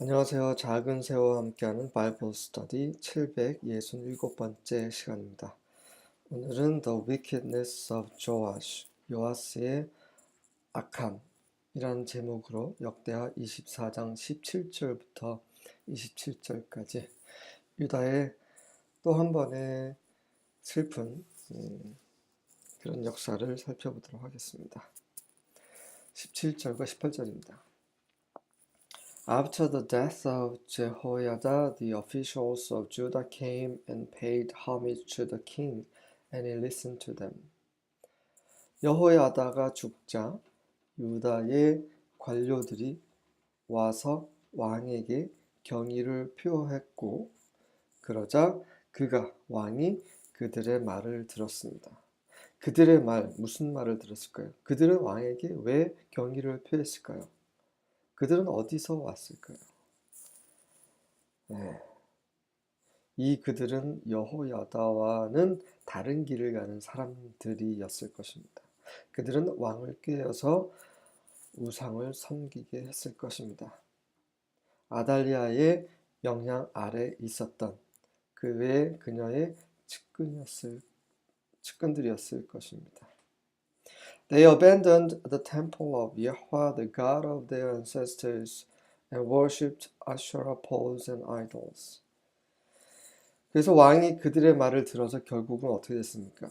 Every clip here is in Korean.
안녕하세요. 작은 새와 함께하는 바이블 스터디 767번째 시간입니다. 오늘은 The Wickedness of Joash, 요아스의 악함이라는 제목으로 역대하 24장 17절부터 27절까지 유다의 또 한 번의 슬픈 음, 그런 역사를 살펴보도록 하겠습니다. 17절과 18절입니다. After the death of Jehoiada, the officials of Judah came and paid homage to the king, and he listened to them. 여호야다가 죽자 유다의 관료들이 와서 왕에게 경의를 표했고 그러자 그가 왕이 그들의 말을 들었습니다. 그들의 말 무슨 말을 들었을까요? 그들은 왕에게 왜 경의를 표했을까요? 그들은 어디서 왔을까요? 네. 이 그들은 여호야다와는 다른 길을 가는 사람들이었을 것입니다. 그들은 왕을 꾀어서 우상을 섬기게 했을 것입니다. 아달리아의 영향 아래 있었던 그 외에 그녀의 측근이었을 측근들이었을 것입니다. They abandoned the temple of Yahweh, the God of their ancestors, and worshipped Asherah poles and idols. 그래서 왕이 그들의 말을 들어서 결국은 어떻게 됐습니까?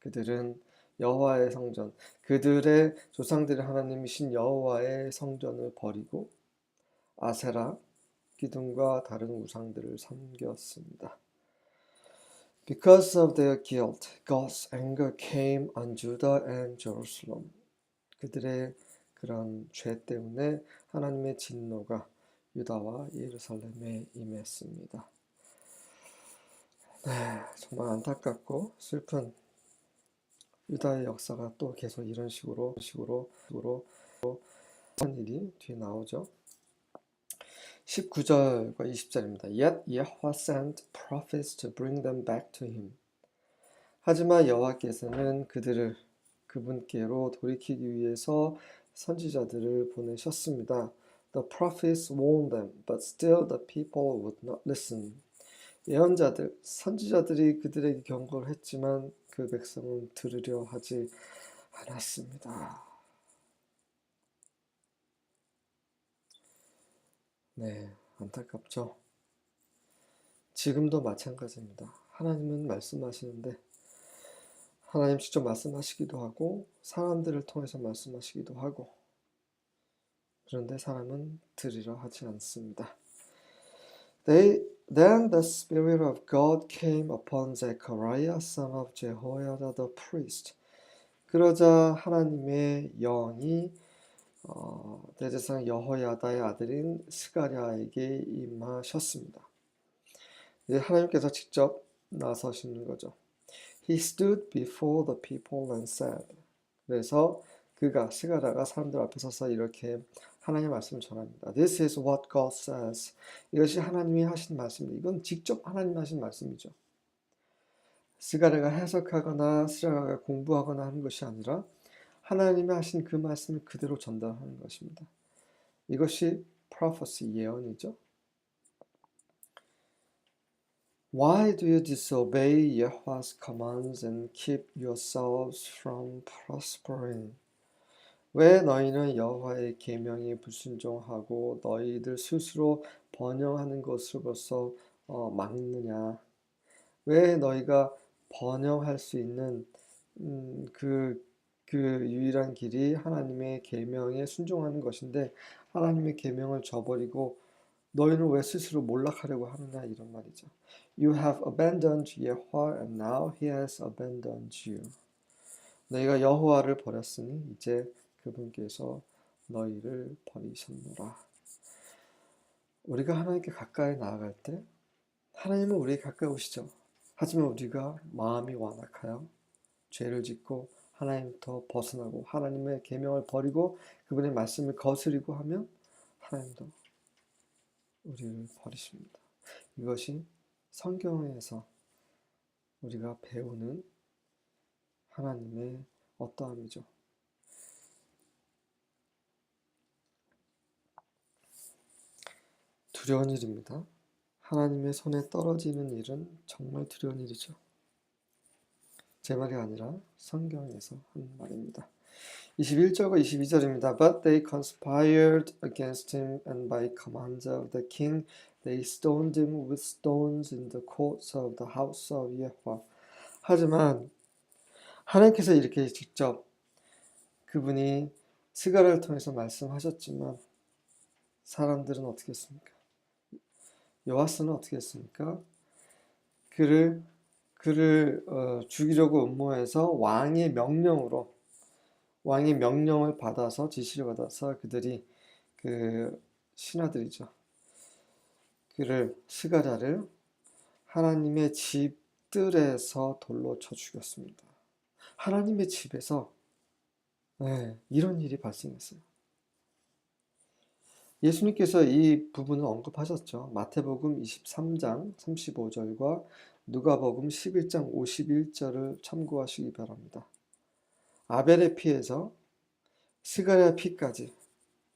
그들은 여호와의 성전, 그들의 조상들의 하나님이신 여호와의 성전을 버리고 아세라 기둥과 다른 우상들을 섬겼습니다. Because of their guilt, God's anger came on Judah and Jerusalem. 그들의 그런 죄 때문에 하나님의 진노가 유다와 예루살렘에 임했습니다. 네, 정말 안타깝고 슬픈 유다의 역사가 또 계속 이런 식으로 식으로 식으로 한 일이 뒤에 나오죠. 19절과 20절입니다. Yet Yahweh sent prophets to bring them back to him. 하지만 여호와께서는 그들을 그분께로 돌이키기 위해서 선지자들을 보내셨습니다. The prophets warned them, but still the people would not listen. 예언자들, 선지자들이 그들에게 경고를 했지만 그 백성은 들으려 하지 않았습니다. 네, 안타깝죠. 지금도 마찬가지입니다. 하나님은 말씀하시는데 하나님 직접 말씀하시기도 하고 사람들을 통해서 말씀하시기도 하고 그런데 사람은 들으려 하지 않습니다. They, then the Spirit of God came upon Zechariah, son of Jehoiada the priest. 그러자 하나님의 영이 어, 대제사장 여호야다의 아들인 스가랴에게 임하셨습니다. 이제 하나님께서 직접 나서시는 거죠. He stood before the people and said. 그래서 그가 스가랴가 사람들 앞에 서서 이렇게 하나님의 말씀을 전합니다. This is what God says. 이것이 하나님이 하신 말씀입니다. 이건 직접 하나님 하신 말씀이죠. 스가랴가 해석하거나 스가랴가 공부하거나 하는 것이 아니라 하나님이 하신 그 말씀을 그대로 전달하는 것입니다. 이것이 prophecy 예언이죠. Why do you disobey Yahweh's commands and keep yourselves from prospering? 왜 너희는 여호와의 계명에 불순종하고 너희들 스스로 번영하는 것으로서 어, 막느냐? 왜 너희가 번영할 수 있는 음, 그, 그 유일한 길이 하나님의 계명에 순종하는 것인데 하나님의 계명을 저버리고 너희는 왜 스스로 몰락하려고 하느냐 이런 말이죠. You have abandoned Yahweh and now he has abandoned you. 너희가 여호와를 버렸으니 이제 그분께서 너희를 버리셨노라. 우리가 하나님께 가까이 나아갈 때 하나님은 우리에게 가까이 오시죠. 하지만 우리가 마음이 완악하여 죄를 짓고 하나님부터 벗어나고 하나님의 계명을 버리고 그분의 말씀을 거스리고 하면 하나님도 우리를 버리십니다. 이것이 성경에서 우리가 배우는 하나님의 어떠함이죠. 두려운 일입니다. 하나님의 손에 떨어지는 일은 정말 두려운 일이죠. 제 말이 아니라 성경에서 한 말입니다. 21절과 22절입니다. But they conspired against him, and by command of the king they stoned him with stones in the courts of the house of Yahweh. 하지만 하나님께서 이렇게 직접 그분이 스가랴를 통해서 말씀하셨지만 사람들은 어떻게 했습니까? 여호와스는 어떻게 했습니까? 그를 그를 어, 죽이려고 음모해서 왕의 명령으로 왕의 명령을 받아서 지시를 받아서 그들이 그 신하들이죠. 그를 스가랴를 하나님의 집들에서 돌로 쳐 죽였습니다. 하나님의 집에서 네, 이런 일이 발생했어요. 예수님께서 이 부분을 언급하셨죠. 마태복음 23장 35절과 누가복음 11장 51절을 참고하시기 바랍니다. 아벨의 피에서 스가랴 피까지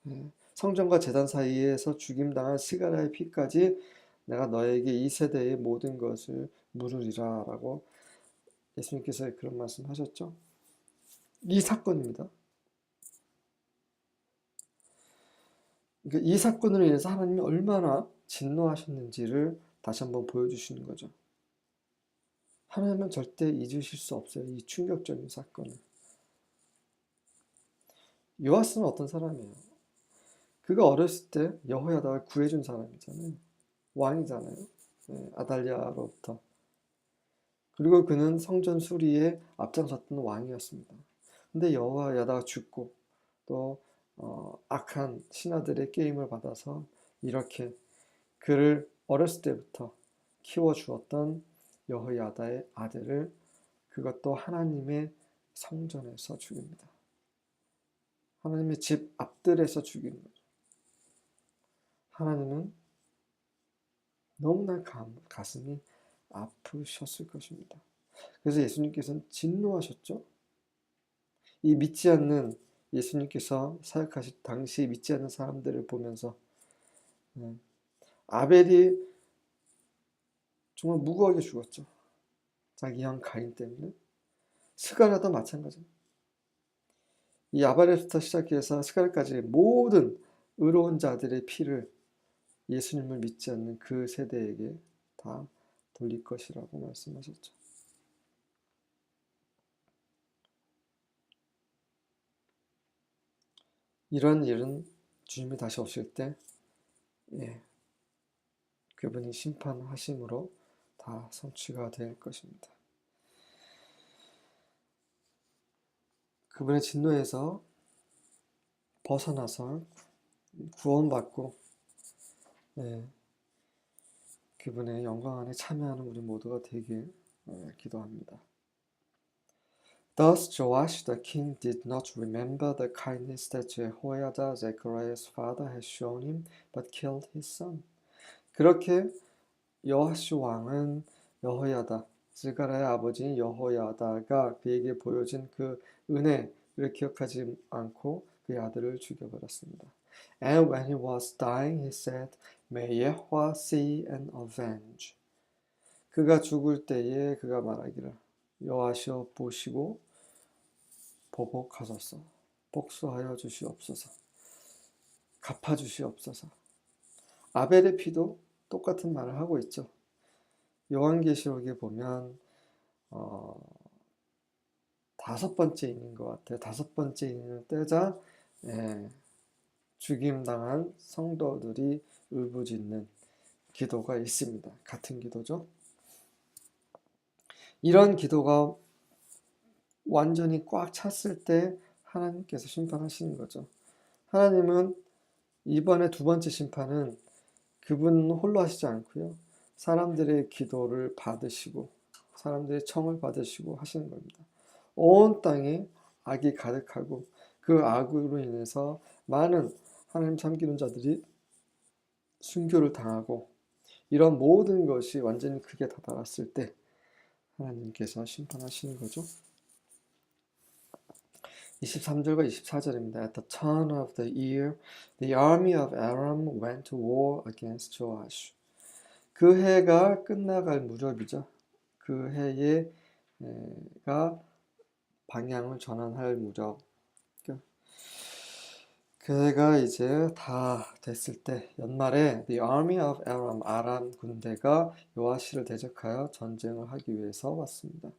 예, 성전과 제단 사이에서 죽임당한 스가랴의 피까지 내가 너에게 이 세대의 모든 것을 물으리라 라고 예수님께서 그런 말씀 하셨죠. 이 사건입니다. 그러니까 이 사건으로 인해서 하나님이 얼마나 진노하셨는지를 다시 한번 보여주시는 거죠. 하나님은 절대 잊으실 수 없어요. 이 충격적인 사건을. 요아스는 어떤 사람이에요? 그가 어렸을 때 여호야다를 구해준 사람이잖아요. 왕이잖아요. 네, 아달리아로부터. 그리고 그는 성전 수리에 앞장섰던 왕이었습니다. 근데 여호야다가 죽고 또 어, 악한 신하들의 게임을 받아서 이렇게 그를 어렸을 때부터 키워 주었던 여호야다의 아들을 그것도 하나님의 성전에서 죽입니다. 하나님의 집 앞들에서 죽이는 거죠. 하나님은 너무나 감, 가슴이 아프셨을 것입니다. 그래서 예수님께서는 진노하셨죠. 이 믿지 않는 예수님께서 사역하실 당시 믿지 않는 사람들을 보면서 네, 아벨이 정말 무고하게 죽었죠. 자기 형 가인 때문에. 스가랴도 마찬가지입니다. 이 아벨에부터 시작해서 스가랴까지 모든 의로운 자들의 피를 예수님을 믿지 않는 그 세대에게 다 돌릴 것이라고 말씀하셨죠. 이런 일은 주님이 다시 오실 때, 예, 그분이 심판하심으로 다 성취가 될 것입니다. 그분의 진노에서 벗어나서 구원받고, 예, 그분의 영광 안에 참여하는 우리 모두가 되길 예, 기도합니다. Thus Joash the king did not remember the kindness that Jehoiada, Zechariah's father, had shown him, but killed his son. 그렇게 여호아시 왕은 여호야다, 스가랴의 아버지인 여호야다가 그에게 보여준 그 은혜를 기억하지 않고 그의 아들을 죽여버렸습니다. And when he was dying, he said, May Yahweh see and avenge. 그가 죽을 때에 그가 말하기를 여호와시여 보시고 보복하소서 복수하여 주시옵소서 갚아 주시옵소서 아벨의 피도 똑같은 말을 하고 있죠. 요한계시록에 보면 어, 다섯 번째 인인 것 같아요. 다섯 번째 인을 떼자 예, 죽임당한 성도들이 울부짖는 기도가 있습니다. 같은 기도죠. 이런 기도가 완전히 꽉 찼을 때 하나님께서 심판하시는 거죠. 하나님은 이번에 두 번째 심판은 그분 홀로 하시지 않고요. 사람들의 기도를 받으시고 사람들의 청을 받으시고 하시는 겁니다. 온 땅에 악이 가득하고 그 악으로 인해서 많은 하나님 참기는 자들이 순교를 당하고 이런 모든 것이 완전히 크게 다다랐을 때 하나님께서 심판하시는 거죠. 23절과 24절입니다. At the turn of the year, the army of Aram went to war against Joash. 그 해가 끝나갈 무렵이죠. 그 해에 가 방향을 전환할 무렵. 그 해가 이제 다 됐을 때 연말에 the army of Aram 아람 군대가 요아시를 대적하여 전쟁을 하기 위해서 왔습니다.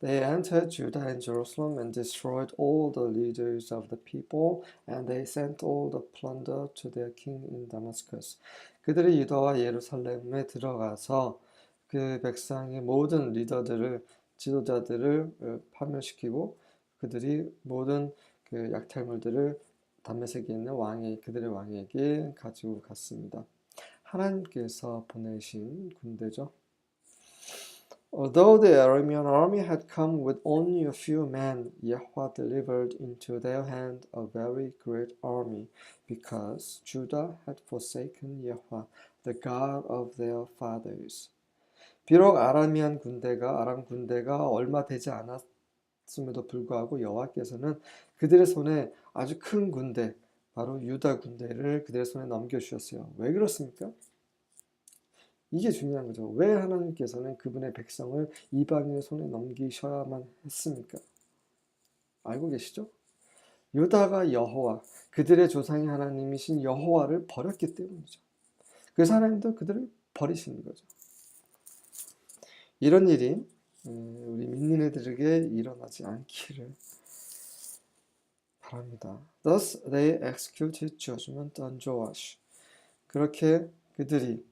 They entered Judah and Jerusalem and destroyed all the leaders of the people, and they sent all the plunder to their king in Damascus. 그들이 유다와 예루살렘에 들어가서 그 백성의 모든 리더들을 지도자들을 어, 파멸시키고 그들이 모든 그 약탈물들을 담메색에 있는 왕이 그들의 왕에게 가지고 갔습니다. 하나님께서 보내신 군대죠. Although the Aramean army had come with only a few men, Yahweh delivered into their hand a very great army, because Judah had forsaken Yahweh, the God of their fathers. 비록 아라미안 군대가 아람 군대가 얼마 되지 않았음에도 불구하고 여호와께서는 그들의 손에 아주 큰 군대, 바로 유다 군대를 그들의 손에 넘겨 주셨어요. 왜 그렇습니까? 이게 중요한 거죠. 왜 하나님께서는 그분의 백성을 이방인의 손에 넘기셔야만 했습니까? 알고 계시죠? 유다가 여호와, 그들의 조상의 하나님이신 여호와를 버렸기 때문이죠. 그래서 하나님도 그들을 버리시는 거죠. 이런 일이 음, 우리 믿는 애들에게 일어나지 않기를 바랍니다. Thus they executed judgment on Joash. 그렇게 그들이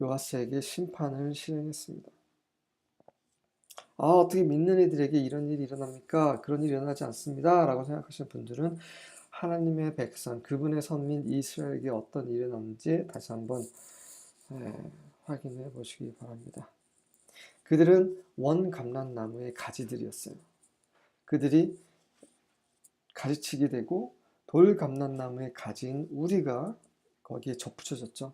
요아스에게 심판을 실행했습니다. 아, 어떻게 믿는 이들에게 이런 일이 일어납니까? 그런 일이 일어나지 않습니다. 라고 생각하시는 분들은 하나님의 백성, 그분의 선민 이스라엘에게 어떤 일이 일어났는지 다시 한번 에, 확인해 보시기 바랍니다. 그들은 원 감람나무의 가지들이었어요. 그들이 가지치게 되고 돌 감람나무의 가지인 우리가 거기에 접붙여졌죠.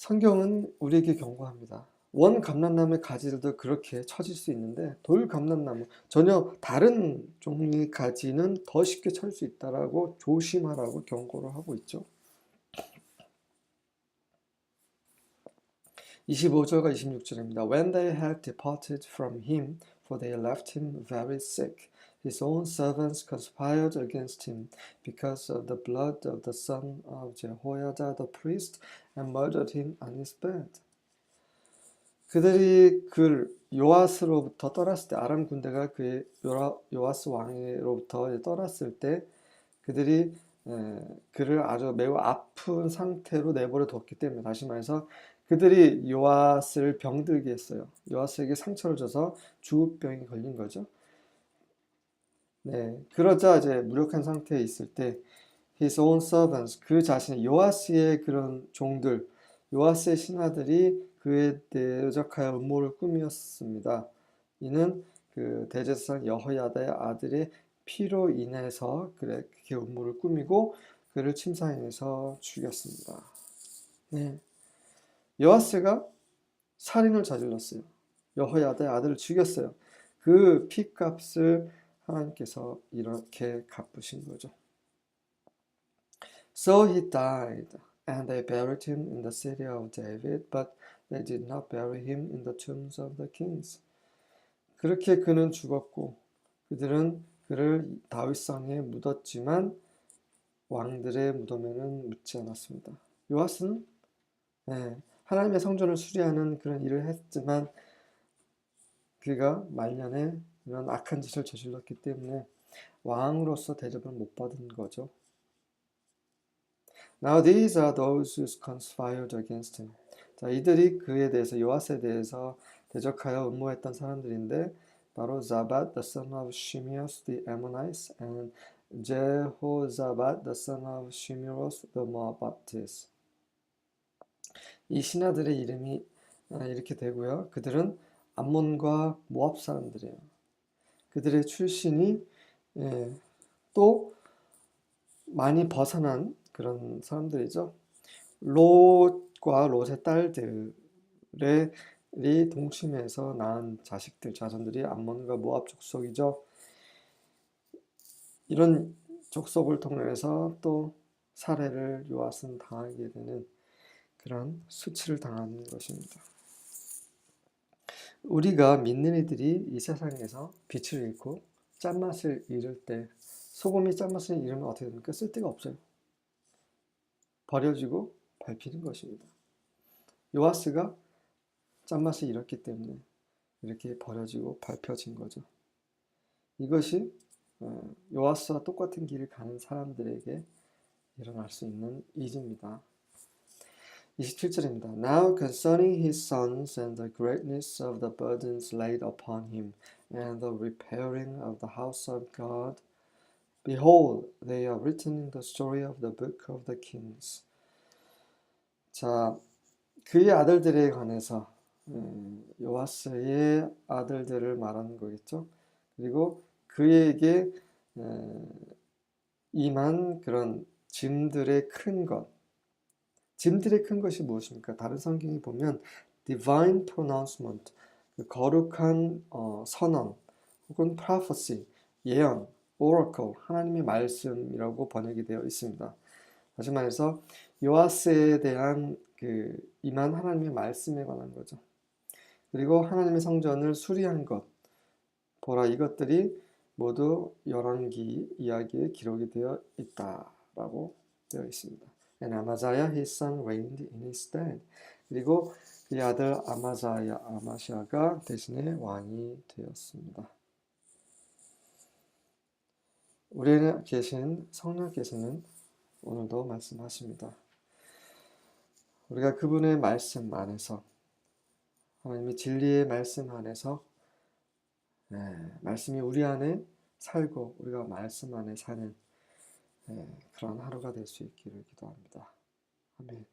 성경은 우리에게 경고합니다. 원 감람나무의 가지들도 그렇게 처질 수 있는데 돌 감람나무 전혀 다른 종류의 가지는 더 쉽게 처질 수 있다라고 조심하라고 경고를 하고 있죠. 25절과 26절입니다. When they had departed from him, for they left him very sick, his own servants conspired against him because of the blood of the son of Jehoiada the priest and murdered him on his bed. 그들이 그 요아스로부터 떠났을 때 아람 군대가 그 요아스 왕으로부터 떠났을 때 그들이 에, 그를 아주 매우 아픈 상태로 내버려 뒀기 때문에 다시 말해서 그들이 요아스를 병들게 했어요. 요아스에게 상처를 줘서 주흡병이 걸린 거죠. 네, 그러자 이제 무력한 상태에 있을 때 his own servants 그 자신의 요아스의 그런 종들 요아스의 신하들이 그에 대적하여 음모를 꾸몄습니다. 이는 그 대제사장 여호야다의 아들의 피로 인해서 그렇게 음모를 꾸미고 그를 침상에서 죽였습니다. 네. 여호와스가 살인을 저질렀어요. 여호야다의 아들을 죽였어요. 그 피값을 하나님께서 이렇게 갚으신 거죠. So he died, and they buried him in the city of David, but they did not bury him in the tombs of the kings. 그렇게 그는 죽었고 그들은 그를 다윗성에 묻었지만 왕들의 무덤에는 묻지 않았습니다. 요아스는 네, 하나님의 성전을 수리하는 그런 일을 했지만 그가 말년에 이런 악한 짓을 저질렀기 때문에 왕으로서 대접을 못 받은 거죠. Now these are those who conspired against him. 자, 이들이 그에 대해서 요아스에 대해서 대적하여 음모했던 사람들인데 바로 자밧 the son of Shimeos the Ammonites and Jehozabat the son of Shimeros the Moabites. 이 신하들의 이름이 아, 이렇게 되고요. 그들은 암몬과 모압 사람들이에요. 그들의 출신이 예, 또 많이 벗어난 그런 사람들이죠. 롯과 롯의 딸들이 동침해서 낳은 자식들, 자손들이 암몬과 모압 족속이죠. 이런 족속을 통해서 또 살해를 요아스는 당하게 되는 그런 수치를 당하는 것입니다. 우리가 믿는 이들이 이 세상에서 빛을 잃고 짠맛을 잃을 때 소금이 짠맛을 잃으면 어떻게 됩니까? 쓸데가 없어요. 버려지고 밟히는 것입니다. 요아스가 짠맛을 잃었기 때문에 이렇게 버려지고 밟혀진 거죠. 이것이 어, 요아스와 똑같은 길을 가는 사람들에게 일어날 수 있는 일입니다. 27절입니다. Now concerning his sons and the greatness of the burdens laid upon him and the repairing of the house of God, behold, they are written in the story of the book of the kings. 자, 그의 아들들에 관해서 음, 요아스의 아들들을 말하는 거겠죠. 그리고 그에게 에, 임한 그런 짐들의 큰 것, 짐들의 큰 것이 무엇입니까? 다른 성경에 보면 divine pronouncement, 그 거룩한 어, 선언, 혹은 prophecy, 예언, oracle, 하나님의 말씀이라고 번역이 되어 있습니다. 다시 말해서 요아스에 대한 그 임한 하나님의 말씀에 관한 거죠. 그리고 하나님의 성전을 수리한 것, 보라 이것들이 모두 열왕기 이야기에 기록이 되어 있다라고 되어 있습니다. And Amaziah his son reigned in his stead. 그리고 그의 아들 아마자야 아마시아가 대신에 왕이 되었습니다. 우리에 계신 성령께서는 오늘도 말씀하십니다. 우리가 그분의 말씀 안에서 하나님의 진리의 말씀 안에서 네, 말씀이 우리 안에 살고 우리가 말씀 안에 사는 네, 그런 하루가 될 수 있기를 기도합니다. 아멘.